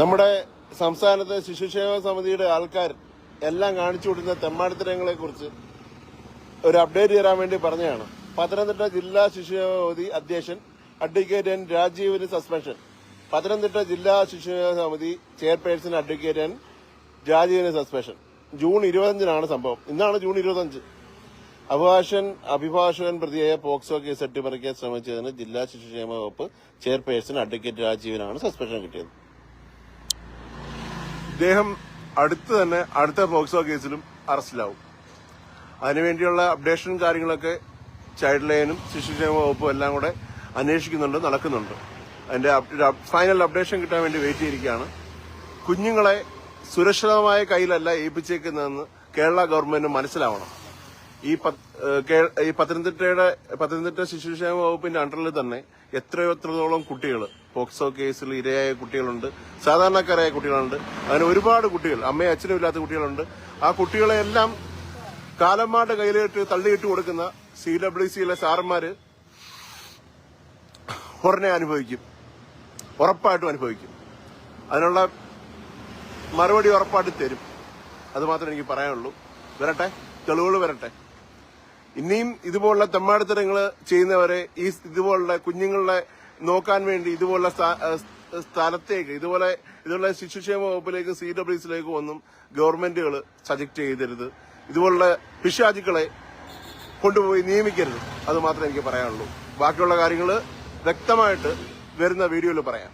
നമ്മുടെ സംസ്ഥാനത്തെ ശിശുക്ഷേമ സമിതിയുടെ ആൾക്കാർ എല്ലാം കാണിച്ചു കൊടുക്കുന്ന തെമ്മാടിത്തരങ്ങളെ കുറിച്ച് ഒരു അപ്ഡേറ്റ് തരാൻ വേണ്ടി പറഞ്ഞതാണ്. പത്തനംതിട്ട ജില്ലാ ശിശുക്ഷേമ സമിതി അധ്യക്ഷൻ അഡ്വക്കേറ്റ് എൻ രാജീവിന് സസ്പെൻഷൻ പത്തനംതിട്ട ജില്ലാ ശിശുക്ഷേമ സമിതി ചെയർപേഴ്സൺ അഡ്വക്കേറ്റ് എൻ രാജീവിന് സസ്പെൻഷൻ ജൂൺ ഇരുപത്തഞ്ചിനാണ് സംഭവം. ഇന്നാണ് ജൂൺ ഇരുപത്തഞ്ച്. അഭിഭാഷൻ അഭിഭാഷകൻ പ്രതിയായ പോക്സോ കേസ് അട്ടിമറിക്കാൻ ശ്രമിച്ചതിന് ജില്ലാ ശിശുക്ഷേമ വകുപ്പ് ചെയർപേഴ്സൺ അഡ്വക്കേറ്റ് രാജീവിനാണ് സസ്പെൻഷൻ കിട്ടിയത്. ഇദ്ദേഹം അടുത്ത് തന്നെ അടുത്ത പോക്സോ കേസിലും അറസ്റ്റിലാവും. അതിനുവേണ്ടിയുള്ള അപ്ഡേഷനും കാര്യങ്ങളൊക്കെ ചൈൽഡ് ലൈനും ശിശുക്ഷേമ വകുപ്പും എല്ലാം കൂടെ അന്വേഷിക്കുന്നുണ്ട് നടക്കുന്നുണ്ട്. അതിന്റെ ഫൈനൽ അപ്ഡേഷൻ കിട്ടാൻ വേണ്ടി വെയിറ്റ് ചെയ്തിരിക്കുകയാണ്. കുഞ്ഞുങ്ങളെ സുരക്ഷിതമായ കയ്യിലല്ല ഏൽപ്പിച്ചേക്കുന്നതെന്ന് കേരള ഗവൺമെന്റ് മനസ്സിലാവണം. ഈ ഈ പത്തനംതിട്ടയുടെ പത്തനംതിട്ട ശിശുക്ഷേമ വകുപ്പിന്റെ അണ്ടറിൽ തന്നെ എത്രയോ എത്രത്തോളം കുട്ടികൾ പോക്സോ കേസിൽ ഇരയായ കുട്ടികളുണ്ട് സാധാരണക്കാരായ കുട്ടികളുണ്ട് അങ്ങനെ ഒരുപാട് കുട്ടികൾ അമ്മയും അച്ഛനും ഇല്ലാത്ത കുട്ടികളുണ്ട്. ആ കുട്ടികളെ എല്ലാം കാലന്മാരുടെ കയ്യിലിട്ട് തള്ളിയിട്ട് കൊടുക്കുന്ന സി ഡബ്ല്യു സിയിലെ സാറന്മാര് ഉടനെ അനുഭവിക്കും. ഉറപ്പായിട്ടും അനുഭവിക്കും. അതിനുള്ള മറുപടി ഉറപ്പായിട്ട് തരും. അത് മാത്രമേ എനിക്ക് പറയാനുള്ളൂ. വരട്ടെ തെളിവുകൾ വരട്ടെ. ഇനിയും ഇതുപോലുള്ള തെമ്മാടിത്തരങ്ങൾ ചെയ്യുന്നവരെ ഈ ഇതുപോലുള്ള കുഞ്ഞുങ്ങളെ നോക്കാൻ വേണ്ടി ഇതുപോലുള്ള സ്ഥാ- സ്ഥലത്തേക്ക് ഇതുപോലെ ഇതുപോലെ ശിശുക്ഷേമ വകുപ്പിലേക്ക് സി ഡബ്ല്യുസിലേക്ക് ഒന്നും ഗവൺമെന്റുകൾ സജക്ട് ചെയ്തരുത് ഇതുപോലുള്ള പിശാചുക്കളെ കൊണ്ടുപോയി നിയമിക്കരുത്. അത് മാത്രമേ എനിക്ക് പറയാനുള്ളൂ. ബാക്കിയുള്ള കാര്യങ്ങൾ വ്യക്തമായിട്ട് വരുന്ന വീഡിയോയിൽ പറയാം.